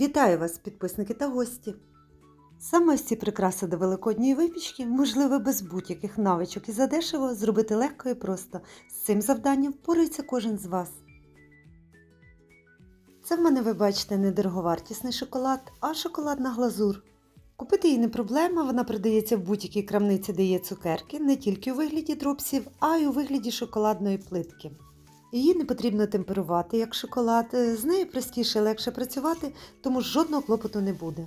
Вітаю вас, підписники та гості! Саме ось ці прикраси до великодньої випічки можливо без будь-яких навичок і задешево зробити легко і просто. З цим завданням впорається кожен з вас. Це в мене, ви бачите, не дороговартісний шоколад, а шоколадна глазур. Купити її не проблема, вона продається в будь-якій крамниці, де є цукерки, не тільки у вигляді дропсів, а й у вигляді шоколадної плитки. Її не потрібно темперувати, як шоколад, з нею простіше легше працювати, тому жодного клопоту не буде.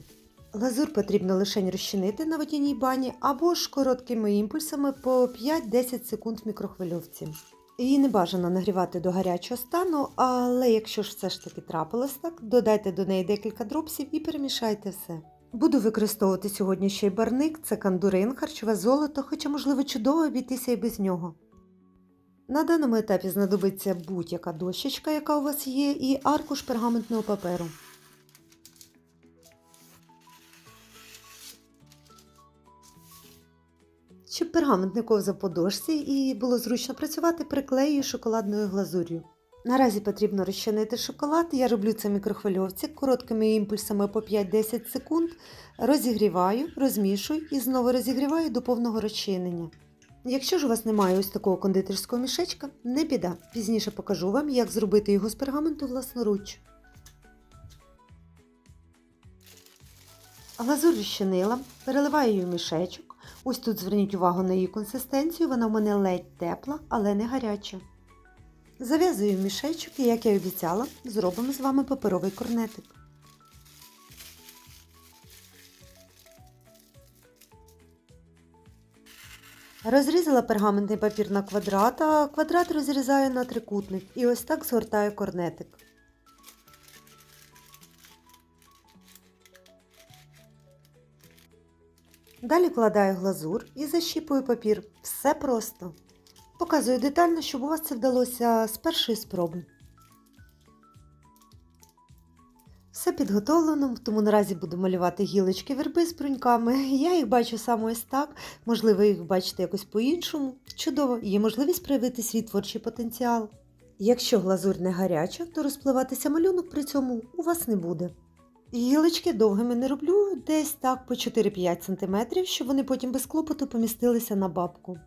Глазур потрібно лише розчинити на водяній бані або ж короткими імпульсами по 5-10 секунд в мікрохвильовці. Її не бажано нагрівати до гарячого стану, але якщо ж все ж таки трапилось так, додайте до неї декілька дропсів і перемішайте все. Буду використовувати сьогодні ще й барник, це кандурин, харчове золото, хоча, можливо, чудово обійтися і без нього. На даному етапі знадобиться будь-яка дощечка, яка у вас є, і аркуш пергаментного паперу. Щоб пергамент не ковзав по дошці і було зручно працювати, приклею шоколадною глазур'ю. Наразі потрібно розчинити шоколад. Я роблю це мікрохвильовці короткими імпульсами по 5-10 секунд. Розігріваю, розмішую і знову розігріваю до повного розчинення. Якщо ж у вас немає ось такого кондитерського мішечка, не біда. Пізніше покажу вам, як зробити його з пергаменту власноруч. Глазур розчинила, переливаю її в мішечок. Ось тут зверніть увагу на її консистенцію, вона в мене ледь тепла, але не гаряча. Зав'язую мішечок і, як я й обіцяла, зробимо з вами паперовий корнетик. Розрізала пергаментний папір на квадрат, а квадрат розрізаю на трикутник і ось так згортаю корнетик. Далі кладаю глазур і защіпую папір. Все просто. Показую детально, щоб у вас це вдалося з першої спроби. Все підготовлено, тому наразі буду малювати гілочки верби з бруньками. Я їх бачу саме ось так, можливо, їх бачите якось по-іншому. Чудово, є можливість проявити свій творчий потенціал. Якщо глазурь не гаряча, то розпливатися малюнок при цьому у вас не буде. Гілочки довгими не роблю, десь так по 4-5 см, щоб вони потім без клопоту помістилися на бабку.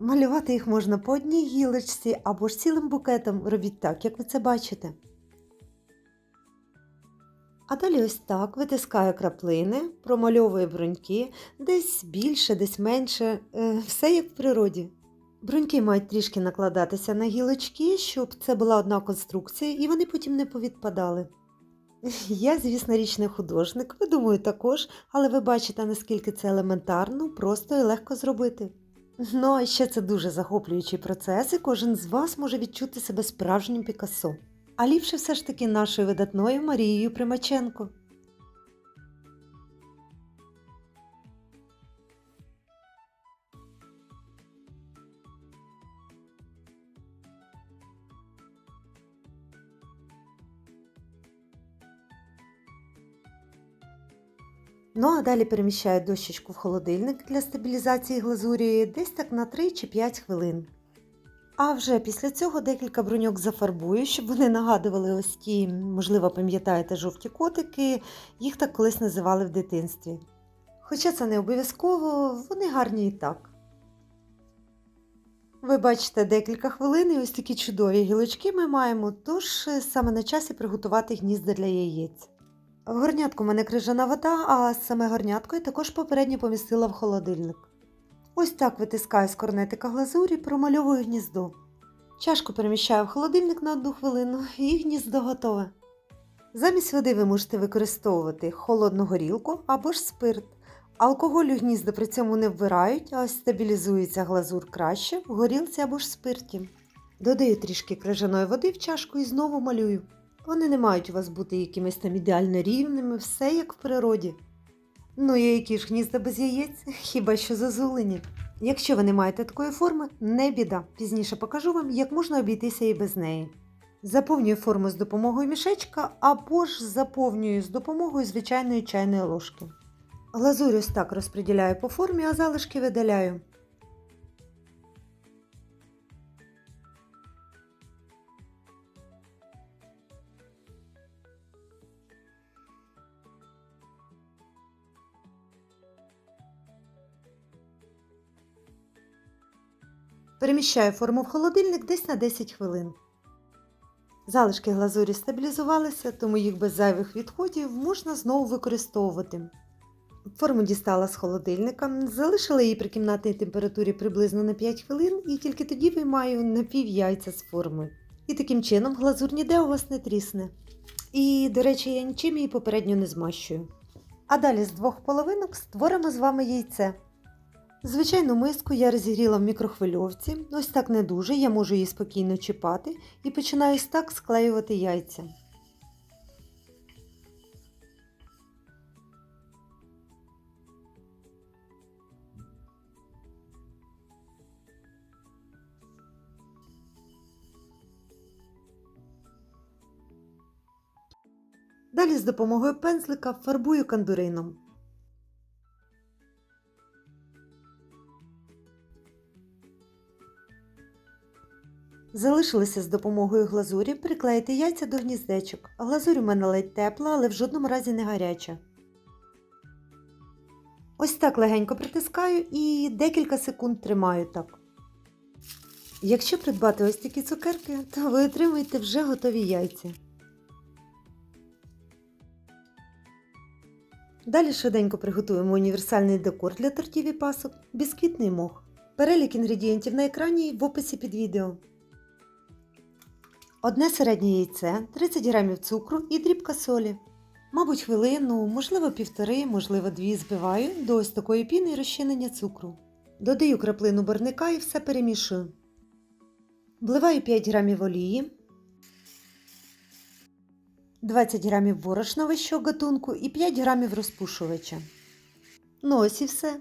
Малювати їх можна по одній гілочці або ж цілим букетом, робіть так, як ви це бачите. А далі ось так витискаю краплини, промальовую бруньки, десь більше, десь менше, е, все як в природі. Бруньки мають трішки накладатися на гілочки, щоб це була одна конструкція і вони потім не повідпадали. Я, звісно, річ не художник, ви думаю, також, але ви бачите, наскільки це елементарно, просто і легко зробити. Ну, а ще це дуже захоплюючий процес, і кожен з вас може відчути себе справжнім Пікассо. А ліпше все ж таки нашою видатною Марією Примаченко. Ну а далі переміщаю дощечку в холодильник для стабілізації глазурі десь так на 3 чи 5 хвилин. А вже після цього декілька бруньок зафарбую, щоб вони нагадували ось ті, можливо, пам'ятаєте, жовті котики, їх так колись називали в дитинстві. Хоча це не обов'язково, вони гарні і так. Ви бачите декілька хвилин і ось такі чудові гілочки ми маємо, тож саме на часі приготувати гнізда для яєць. В горнятку в мене крижана вода, а саме горнятко я також попередньо помістила в холодильник. Ось так витискаю з корнетика глазурі, промальовую гніздо. Чашку переміщаю в холодильник на одну хвилину і гніздо готове. Замість води ви можете використовувати холодну горілку або ж спирт. Алкоголь у гнізда при цьому не вбирають, а ось стабілізується глазур краще в горілці або ж спирті. Додаю трішки крижаної води в чашку і знову малюю. Вони не мають у вас бути якимись там ідеально рівними, все як в природі. Ну і які ж гнізда без яєць, хіба що зазулені. Якщо ви не маєте такої форми, не біда. Пізніше покажу вам, як можна обійтися і без неї. Заповнюю форму з допомогою мішечка або ж заповнюю з допомогою звичайної чайної ложки. Глазурь ось так розподіляю по формі, а залишки видаляю. Переміщаю форму в холодильник десь на 10 хвилин. Залишки глазурі стабілізувалися, тому їх без зайвих відходів можна знову використовувати. Форму дістала з холодильника, залишила її при кімнатній температурі приблизно на 5 хвилин і тільки тоді виймаю напів яйця з форми. І таким чином глазур ніде у вас не трісне. І, до речі, я нічим її попередньо не змащую. А далі з двох половинок створимо з вами яйце. Звичайну миску я розігріла в мікрохвильовці, ось так не дуже, я можу її спокійно чіпати і починаю ось так склеювати яйця. Далі з допомогою пензлика фарбую кандурином. Залишилося з допомогою глазурі приклеїти яйця до гніздечок. Глазурь у мене ледь тепла, але в жодному разі не гаряча. Ось так легенько притискаю і декілька секунд тримаю так. Якщо придбати ось такі цукерки, то ви отримаєте вже готові яйця. Далі швиденько приготуємо універсальний декор для тортів і пасок бісквітний мох. Перелік інгредієнтів на екрані в описі під відео. Одне середнє яйце, 30 г цукру і дрібка солі. Мабуть, хвилину, можливо, півтори, можливо, дві збиваю до ось такої піни і розчинення цукру. Додаю краплину барника і все перемішую. Вливаю 5 г олії, 20 г борошна вищого гатунку і 5 г розпушувача. Ну ось і все.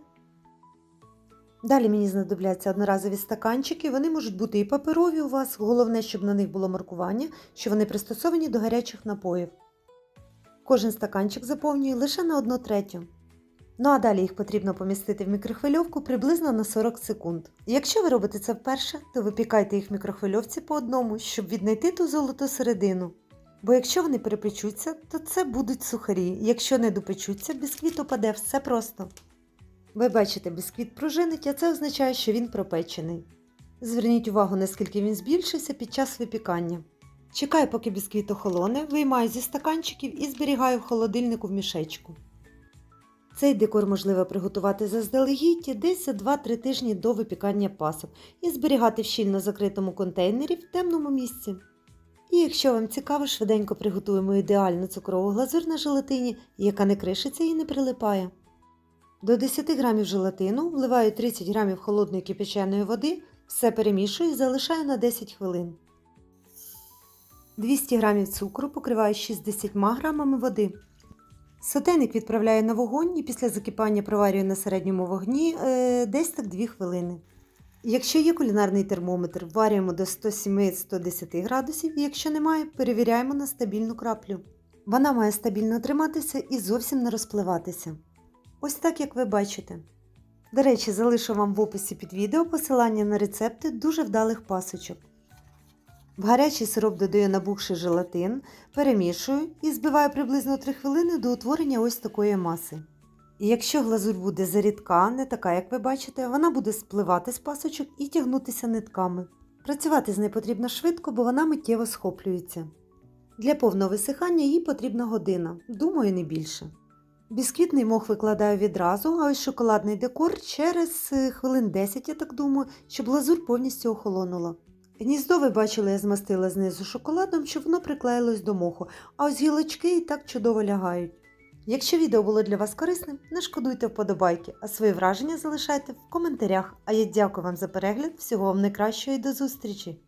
Далі мені знадобляться одноразові стаканчики, вони можуть бути і паперові у вас, головне, щоб на них було маркування, що вони пристосовані до гарячих напоїв. Кожен стаканчик заповнюю лише на 1 третю. Ну а далі їх потрібно помістити в мікрохвильовку приблизно на 40 секунд. Якщо ви робите це вперше, то випікайте їх в мікрохвильовці по одному, щоб віднайти ту золоту середину. Бо якщо вони перепечуться, то це будуть сухарі. Якщо не допечуться, бісквіт опаде все просто. Ви бачите, бісквіт пружинить, а це означає, що він пропечений. Зверніть увагу, наскільки він збільшився під час випікання. Чекаю, поки бісквіт охолоне, виймаю зі стаканчиків і зберігаю в холодильнику в мішечку. Цей декор можливо приготувати заздалегідь десь за 2-3 тижні до випікання пасок і зберігати в щільно закритому контейнері в темному місці. І якщо вам цікаво, швиденько приготуємо ідеальну цукрову глазур на желатині, яка не кришиться і не прилипає. До 10 г желатину вливаю 30 г холодної кипяченої води, все перемішую і залишаю на 10 хвилин. 200 г цукру покриваю 60 г води. Сотейник відправляю на вогонь і після закипання проварюю на середньому вогні е, десь так 2 хвилини. Якщо є кулінарний термометр, варюємо до 107-110 градусів, і якщо немає, перевіряємо на стабільну краплю. Вона має стабільно триматися і зовсім не розпливатися. Ось так, як ви бачите. До речі, залишу вам в описі під відео посилання на рецепти дуже вдалих пасочок. В гарячий сироп додаю набухший желатин, перемішую і збиваю приблизно 3 хвилини до утворення ось такої маси. І якщо глазурь буде зарідка, не така, як ви бачите, вона буде спливати з пасочок і тягнутися нитками. Працювати з нею потрібно швидко, бо вона миттєво схоплюється. Для повного висихання їй потрібна година, думаю, не більше. Бісквітний мох викладаю відразу, а ось шоколадний декор через е, хвилин 10, я так думаю, щоб глазур повністю охолонула. Гніздо ви бачили, я змастила знизу шоколадом, щоб воно приклеїлось до моху, а ось гілочки і так чудово лягають. Якщо відео було для вас корисним, не шкодуйте вподобайки, а свої враження залишайте в коментарях. А я дякую вам за перегляд, всього вам найкращого і до зустрічі!